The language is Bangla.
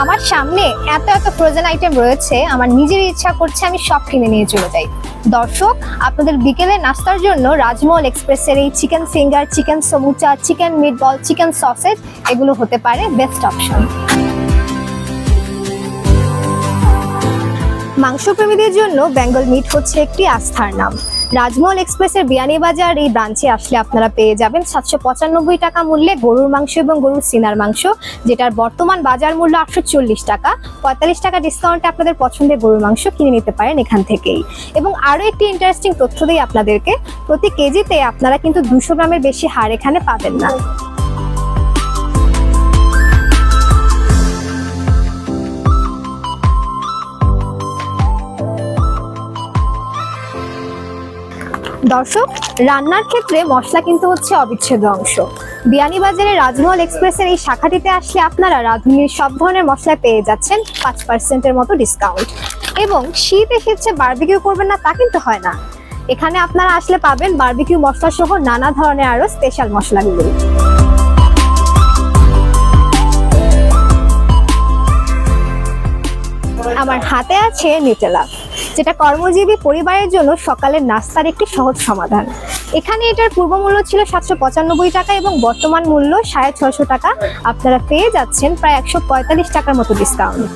আমার সামনে এত এত ফ্রোজেন আইটেম রয়েছে, আমার নিজের ইচ্ছা করছে আমি সব কিনে নিয়ে চলে যাই। দর্শক, আপনাদের বিকেলে নাস্তার জন্য রাজমহল এক্সপ্রেসের এই চিকেন ফিঙ্গার চিকেন সমুচা চিকেন মিটবল চিকেন সসেজ এগুলো হতে পারে বেস্ট অপশন মাংসপ্রেমীদের জন্য বেঙ্গল মিট হচ্ছে একটি আস্থার নাম। রাজমহল এক্সপ্রেসের বিয়ানীবাজার এই ব্রাঞ্চে আসলে আপনারা পেয়ে যাবেন সাতশো পঁচানব্বই টাকা মূল্যে গরুর মাংস এবং গরুর সিনার মাংস, যেটার বর্তমান বাজার মূল্য আটশো চল্লিশ টাকা। পঁয়তাল্লিশ টাকা ডিসকাউন্টে আপনাদের পছন্দের গরুর মাংস কিনে নিতে পারেন এখান থেকেই। এবং আরও একটি ইন্টারেস্টিং তথ্য দিই আপনাদেরকে, প্রতি কেজিতে আপনারা কিন্তু দুশো গ্রামের বেশি হার এখানে পাবেন না। দর্শক, রান্নার ক্ষেত্রে মশলা কিন্তু হচ্ছে অবিচ্ছেদ্য অংশ। বিয়ানীবাজারের রাজমহল এক্সপ্রেসের এই শাখাটিতে আসলে আপনারা রাঁধুনির সব ধরনের মশলা পেয়ে যাচ্ছেন পাঁচ পার্সেন্টের মতো ডিসকাউন্ট এবং শীত এসেছে বারবিকিউ করবেন না, তা কিন্তু হয় না। এখানে আপনারা আসলে পাবেন বার্বিকিউ মশলা সহ নানা ধরনের আরও স্পেশাল মশলাগুলো। আমার হাতে আছে নিউটেলা যেটা কর্মজীবী পরিবারের জন্য সকালের নাস্তার একটি সহজ সমাধান। এখানে এটার পূর্ব মূল্য ছিল সাতশো পঁচানব্বই টাকা এবং বর্তমান মূল্য সাড়ে ছশো টাকা। আপনারা পেয়ে যাচ্ছেন প্রায় একশো পঁয়তাল্লিশ টাকার মতো ডিসকাউন্ট